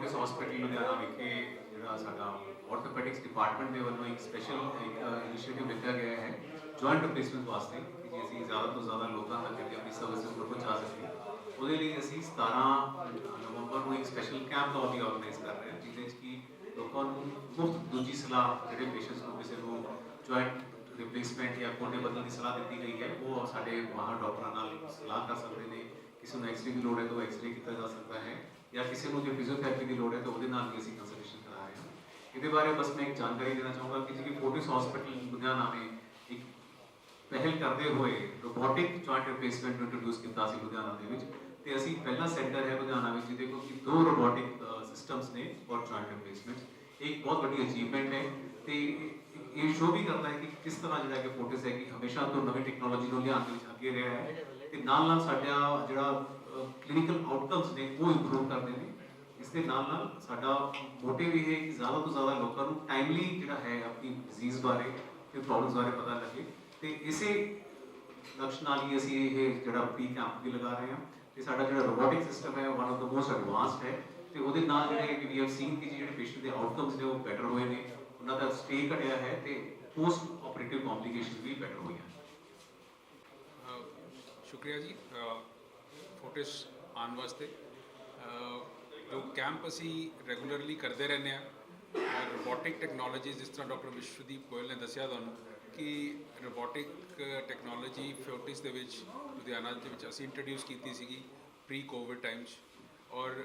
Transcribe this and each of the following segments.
Fortis hospital Ludhiana ਵਿਖੇ, ਜਿਹੜਾ ਸਾਡਾ ਆਰਥੋਪੈਡਿਕਸ ਡਿਪਾਰਟਮੈਂਟ ਦੇ ਵੱਲੋਂ ਇੱਕ ਸਪੈਸ਼ਲ ਇੱਕ ਇਨੀਸ਼ੀਏਟਿਵ ਲਿੱਤਾ ਗਿਆ ਹੈ ਜੁਆਇੰਟ ਰਿਪਲੇਸਮੈਂਟ ਵਾਸਤੇ, ਕਿ ਅਸੀਂ ਜ਼ਿਆਦਾ ਤੋਂ ਜ਼ਿਆਦਾ ਲੋਕਾਂ ਤੱਕ ਜਿਹੜੀ ਆਪਣੀ ਸਰਵਿਸਿਜ਼ ਨੂੰ ਪਹੁੰਚਾ ਸਕੀਏ। ਉਹਦੇ ਲਈ ਅਸੀਂ 17 ਨਵੰਬਰ ਨੂੰ ਇੱਕ ਸਪੈਸ਼ਲ ਕੈਂਪ ਦਾ ਵੀ ਆਰਗੇਨਾਈਜ਼ ਕਰ ਰਹੇ ਹਾਂ, ਜਿਹਦੇ ਵਿੱਚ ਕਿ ਲੋਕਾਂ ਨੂੰ ਮੁਫਤ ਦੂਜੀ ਸਲਾਹ, ਜਿਹੜੇ ਪੇਸ਼ੈਂਟਸ ਨੂੰ ਕਿਸੇ ਨੂੰ ਜੁਆਇੰਟ ਰਿਪਲੇਸਮੈਂਟ ਜਾਂ ਕੋਡੇ ਬਦਲਣ ਦੀ ਸਲਾਹ ਦਿੱਤੀ ਗਈ ਹੈ, ਉਹ ਸਾਡੇ ਮਾਹਰ ਡਾਕਟਰਾਂ ਨਾਲ ਸਲਾਹ ਕਰ ਸਕਦੇ ਨੇ। ਕਿਸੇ ਨੂੰ ਐਕਸਰੇ ਦੀ ਲੋੜ ਹੈ ਤਾਂ ਉਹ ਐਕਸਰੇ ਕੀਤਾ ਜਾ ਸਕਦਾ ਹੈ ਜਾਂ ਕਿਸੇ ਨੂੰ ਜੇ ਫਿਜ਼ੀਓਥੈਰੇਪੀ ਦੀ ਲੋੜ ਹੈ ਤਾਂ ਉਹਦੇ ਨਾਲ ਵੀ ਅਸੀਂ ਕੰਸਲਟੇਸ਼ਨ ਕਰਾ ਰਹੇ ਹਾਂ। ਇਹਦੇ ਬਾਰੇ ਬਸ ਮੈਂ ਇੱਕ ਜਾਣਕਾਰੀ ਦੇਣਾ ਚਾਹੂੰਗਾ ਕਿ ਜਿਹੜੀ ਫੋਰਟਿਸ ਹਸਪੀਟਲ ਲੁਧਿਆਣਾ ਨੇ ਇੱਕ ਪਹਿਲ ਕਰਦੇ ਹੋਏ ਰੋਬੋਟਿਕ ਜੁਆਇੰਟ ਰਿਪਲੇਸਮੈਂਟ ਨੂੰ ਇੰਟਰੋਡਿਊਸ ਕੀਤਾ ਸੀ ਲੁਧਿਆਣਾ ਦੇ ਵਿੱਚ ਤੇ ਅਸੀਂ ਪਹਿਲਾ ਸੈਂਟਰ ਹੈ ਲੁਧਿਆਣਾ ਵਿੱਚ ਜਿਹਦੇ ਕੋਲ ਦੋ ਰੋਬੋਟਿਕ ਸਿਸਟਮਸ ਨੇ ਫॉर ਜੁਆਇੰਟ ਰਿਪਲੇਸਮੈਂਟ ਇੱਕ ਬਹੁਤ ਵੱਡੀ ਅਚੀਵਮੈਂਟ ਹੈ ਤੇ ਇਹ- ਇਹ ਵੀ ਕਰਦਾ ਹੈ ਕਿ ਕਿਸ ਤਰ੍ਹਾਂ ਜਿਹੜਾ ਕਿ ਫੋਰਟਿਸ ਹੈ ਕਿ ਹਮੇਸ਼ਾ ਤੋਂ ਨਵੀਂ ਟੈਕਨੋਲੋਜੀ ਨੂੰ ਲਿਆਉਣ ਦੇ ਵਿੱਚ ਅੱਗੇ ਰਿਹਾ ਹੈ। ਤੇ ਨਾਲ ਨਾਲ ਸਾਡਾ ਜਿਹੜਾ ਕਲੀਨਿਕਲ ਆਊਟਕਮਸ ਨੇ ਉਹ ਇੰਪਰੂਵ ਕਰਦੇ ਨੇ। ਇਸ ਦੇ ਨਾਲ ਨਾਲ ਸਾਡਾ ਮੋਟਿਵ ਇਹ ਹੈ ਕਿ ਜ਼ਿਆਦਾ ਤੋਂ ਜ਼ਿਆਦਾ ਲੋਕਾਂ ਨੂੰ ਟਾਈਮਲੀ ਜਿਹੜਾ ਹੈ ਆਪਣੀ ਡਿਜ਼ੀਜ਼ ਬਾਰੇ ਤੇ ਪ੍ਰੋਬਲਮਸ ਬਾਰੇ ਪਤਾ ਲੱਗੇ। ਤੇ ਇਸੇ ਲਕਸ਼ ਨਾਲ ਹੀ ਅਸੀਂ ਇਹ ਜਿਹੜਾ ਪ੍ਰੀ ਕੈਂਪ ਵੀ ਲਗਾ ਰਹੇ ਹਾਂ। ਤੇ ਸਾਡਾ ਜਿਹੜਾ ਰੋਬੋਟਿਕ ਸਿਸਟਮ ਹੈ one of the most advanced ਹੈ। ਤੇ ਉਹਦੇ ਨਾਲ ਜਿਹੜੇ ਕਿ ਵੀ ਹੈਵ ਸੀਨ ਕਿ ਜਿਹੜੇ ਪੇਸ਼ੈਂਟ ਦੇ ਆਊਟਕਮਸ ਨੇ ਉਹ ਬੈਟਰ ਹੋਏ ਨੇ। ਉਹਨਾਂ ਦਾ ਸਟੇ ਘਟਿਆ ਹੈ ਤੇ ਪੋਸਟ ਆਪਰੇਟਿਵ ਕੰਪਲਿਕੇਸ਼ਨ ਵੀ ਬੈਟਰ ਹੋਈਆਂ ਅ, ਸ਼ੁਕਰੀਆ ਜੀ ਫੋਟਿਸ ਆਉਣ ਵਾਸਤੇ। ਜੋ ਕੈਂਪ ਅਸੀਂ ਰੈਗੂਲਰਲੀ ਕਰਦੇ ਰਹਿੰਦੇ ਆ ਰੋਬੋਟਿਕ ਟੈਕਨੋਲੋਜੀ ਜਿਸ ਤਰ੍ਹਾਂ ਡਾਕਟਰ ਵਿਸ਼ਵਦੀਪ ਗੋਇਲ ਨੇ ਦੱਸਿਆ ਤੁਹਾਨੂੰ ਕਿ ਰੋਬੋਟਿਕ ਟੈਕਨੋਲੋਜੀ ਫੋਟਿਸ ਦੇ ਵਿੱਚ, ਲੁਧਿਆਣਾ ਦੇ ਵਿੱਚ ਅਸੀਂ ਇੰਟਰੋਡਿਊਸ ਕੀਤੀ ਸੀਗੀ ਪ੍ਰੀ ਕੋਵਿਡ ਟਾਈਮਸ ਔਰ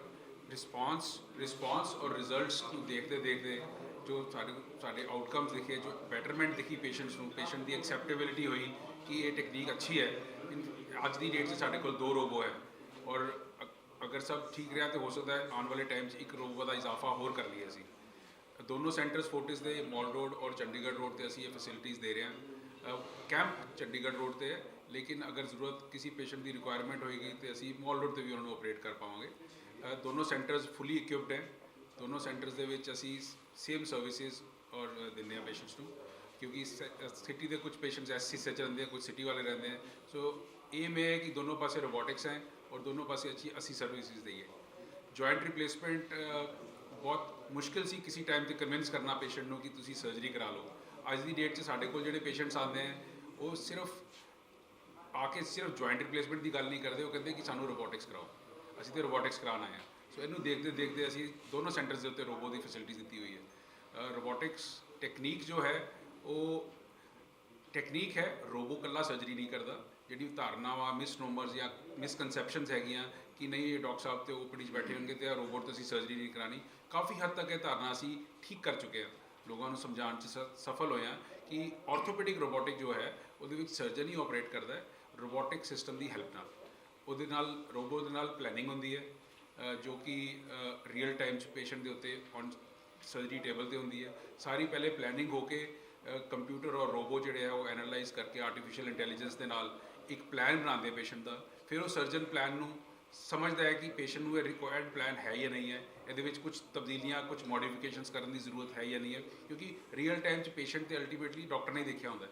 ਰਿਸਪਾਂਸ ਰਿਸਪਾਂਸ ਔਰ ਰਿਜ਼ਲਟਸ ਨੂੰ ਦੇਖਦੇ ਦੇਖਦੇ ਜੋ ਸਾਡੇ ਸਾਡੇ ਆਊਟਕਮਸ ਦਿਖੇ, ਜੋ ਬੈਟਰਮੈਂਟ ਦਿਖੀ ਪੇਸ਼ੈਂਟਸ ਨੂੰ ਪੇਸ਼ੈਂਟ ਦੀ ਐਕਸੈਪਟੇਬਿਲਿਟੀ ਹੋਈ ਕਿ ਇਹ ਟੈਕਨੀਕ ਅੱਛੀ ਹੈ। ਅੱਜ ਦੀ ਡੇਟ 'ਚ ਸਾਡੇ ਕੋਲ ਦੋ ਰੋਬੋ ਹੈ। ਔਰ ਅ- ਅਗਰ ਸਭ ਠੀਕ ਰਿਹਾ ਤਾਂ ਹੋ ਸਕਦਾ ਹੈ ਆਉਣ ਵਾਲੇ ਟਾਈਮ 'ਚ ਇੱਕ ਰੋਬੋ ਦਾ ਇਜ਼ਾਫਾ ਹੋਰ ਕਰ ਲਈਏ ਅਸੀਂ। ਦੋਨੋਂ ਸੈਂਟਰਸ ਫੋਰਟਿਸ ਦੇ ਮਾਲ ਰੋਡ ਔਰ ਚੰਡੀਗੜ੍ਹ ਰੋਡ ਤੇ ਅਸੀਂ ਇਹ ਫੈਸਿਲਿਟੀਜ਼ ਦੇ ਰਹੇ ਹਾਂ। ਕੈਂਪ ਚੰਡੀਗੜ੍ਹ ਰੋਡ ਤੇ ਹੈ ਲੇਕਿਨ ਅਗਰ ਜ਼ਰੂਰਤ ਕਿਸੇ ਪੇਸ਼ੈਂਟ ਦੀ ਰਿਕੁਆਇਰਮੈਂਟ ਹੋਏਗੀ ਤੇ ਅਸੀਂ ਮਾਲ ਰੋਡ ਤੇ ਵੀ ਉਹਨਾਂ ਨੂੰ ਆਪਰੇਟ ਕਰ ਪਾਵਾਂਗੇ। ਅ, ਦੋਨੋਂ ਸੈਂਟਰਸ ਫੁੱਲੀ ਇਕਵਿਪਡ ਹੈ। ਦੋਨੋਂ ਸੈਂਟਰਸ ਦੇ ਵਿੱਚ ਅਸੀਂ ਸੇਮ ਸਰਵਿਸਿਜ਼ ਔਰ ਅ, ਦਿੰਦੇ ਹਾਂ ਪੇਸ਼ੈਂਟਸ ਨੂੰ ਕਿਉਂਕਿ ਸਿਟੀ ਦੇ ਕੁਝ ਪੇਸ਼ੈਂਟਸ ਐਸਸੀ ਸੇ ਰਹਿੰਦੇ ਆ ਕੁਝ ਸਿਟੀ ਵਾਲੇ ਰਹਿੰਦੇ ਆ। ਸੋ ਏਮ ਇਹ ਹੈ ਕਿ ਦੋਨੋਂ ਪਾਸੇ ਰੋਬੋਟਿਕਸ ਹੈ ਔਰ ਦੋਨੋਂ ਪਾਸੇ ਅੱਛੀ ਅਸੀਂ ਸਰਵਿਸਿਜ਼ ਦਈਏ ਜੁਆਇੰਟ ਰਿਪਲੇਸਮੈਂਟ ਬਹੁਤ ਮੁਸ਼ਕਿਲ ਸੀ ਕਿਸੇ ਟਾਈਮ ਤੇ ਕਨਵਿੰਸ ਕਰਨਾ ਪੇਸ਼ੈਂਟ ਨੂੰ ਕਿ ਤੁਸੀਂ ਸਰਜਰੀ ਕਰਾ ਲਓ ਅੱਜ ਦੀ ਡੇਟ 'ਚ ਸਾਡੇ ਕੋਲ ਜਿਹੜੇ ਪੇਸ਼ੈਂਟਸ ਆਉਂਦੇ ਆ ਉਹ ਸਿਰਫ ਆ ਕੇ ਸਿਰਫ ਜੁਆਇੰਟ ਰਿਪਲੇਸਮੈਂਟ ਦੀ ਗੱਲ ਨਹੀਂ ਕਰਦੇ ਉਹ ਕਹਿੰਦੇ ਕਿ ਸਾਨੂੰ ਰੋਬੋਟਿਕਸ ਕਰਾਓ ਅਸੀਂ ਤੇ ਰੋਬੋਟਿਕਸ ਕਰਾਉਣ ਆਏ ਹਾਂ ਸੋ ਇਹਨੂੰ ਦੇਖਦੇ ਦੇਖਦੇ ਅਸੀਂ ਦੋਨੋਂ ਸੈਂਟਰਸ ਦੇ ਉੱਤੇ ਰੋਬੋ ਦੀ ਫੈਸਿਲਿਟੀ ਦਿੱਤੀ ਹੋਈ ਹੈ ਰੋਬੋਟਿਕਸ ਟੈਕਨੀਕ ਜੋ ਹੈ ਉਹ ਟੈਕਨੀਕ ਹੈ ਰੋਬੋ ਕੱਲਾ ਸਰਜਰੀ ਨਹੀਂ ਕਰਦਾ ਜਿਹੜੀ ਧਾਰਨਾਵਾਂ ਮਿਸਨੋਮਰਸ ਜਾਂ ਮਿਸਕਨਸੈਪਸ਼ਨਸ ਹੈਗੀਆਂ ਕਿ ਨਹੀਂ ਇਹ ਡਾਕਟਰ ਸਾਹਿਬ ਤੇ ਓਪੀਡੀ 'ਚ ਬੈਠੇ ਹੋਣਗੇ ਤੇ ਇਹ ਰੋਬੋਟ ਤੋਂ ਅਸੀਂ ਸਰਜਰੀ ਨਹੀਂ ਕਰਾਣੀ ਕਾਫੀ ਹੱਦ ਤੱਕ ਇਹ ਧਾਰਨਾ ਅਸੀਂ ਠੀਕ ਕਰ ਚੁੱਕੇ ਹਾਂ। ਲੋਕਾਂ ਨੂੰ ਸਮਝਾਉਣ 'ਚ ਸ- ਸਫਲ ਹੋਏ ਹਾਂ ਕਿ ਆਰਥੋਪੈਡਿਕ ਰੋਬੋਟਿਕ ਜੋ ਹੈ, ਉਹਦੇ ਵਿੱਚ ਸਰਜਨ ਹੀ ਆਪਰੇਟ ਕਰਦਾ ਹੈ ਰੋਬੋਟਿਕ ਸਿਸਟਮ ਦੀ ਹੈਲਪ ਨਾਲ। ਉਹਦੇ ਨਾਲ ਰੋਬੋਟ ਦੇ ਨਾਲ ਪਲੈਨਿੰਗ ਹੁੰਦੀ ਹੈ ਜੋ ਕਿ ਰੀਅਲ ਟਾਈਮ 'ਚ ਪੇਸ਼ੈਂਟ ਦੇ ਉੱਤੇ ਔਨ ਸਰਜਰੀ ਟੇਬਲ ਤੇ ਹੁੰਦੀ ਹੈ। ਸਾਰੀ ਪਹਿਲੇ ਪਲੈਨਿੰਗ ਹੋ ਕੇ ਕੰਪਿਊਟਰ ਔਰ ਰੋਬੋ ਜਿਹੜੇ ਆ, ਉਹ ਐਨਾਲਾਈਜ਼ ਕਰਕੇ ਆਰਟੀਫੀਸ਼ੀਅਲ ਇੰਟੈਲੀਜੈਂਸ ਦੇ ਨਾਲ ਇੱਕ ਪਲਾਨ ਬਣਾਉਂਦੇ ਪੇਸ਼ੈਂਟ ਦਾ, ਫਿਰ ਉਹ ਸਰਜਨ ਪਲਾਨ ਨੂੰ ਸਮਝਦਾ ਹੈ ਕਿ ਪੇਸ਼ੈਂਟ ਨੂੰ ਇਹ ਰਿਕੁਆਇਰਡ ਪਲਾਨ ਹੈ ਜਾਂ ਨਹੀਂ ਹੈ, ਇਹਦੇ ਵਿੱਚ ਕੁਝ ਤਬਦੀਲੀਆਂ ਕੁਝ ਮੋਡੀਫਿਕੇਸ਼ਨਸ ਕਰਨ ਦੀ ਜ਼ਰੂਰਤ ਹੈ ਜਾਂ ਨਹੀਂ ਹੈ, ਕਿਉਂਕਿ ਰੀਅਲ ਟਾਈਮ 'ਚ ਪੇਸ਼ੈਂਟ ਤੇ ਅਲਟੀਮੇਟਲੀ ਡਾਕਟਰ ਨੇ ਦੇਖਿਆ ਹੁੰਦਾ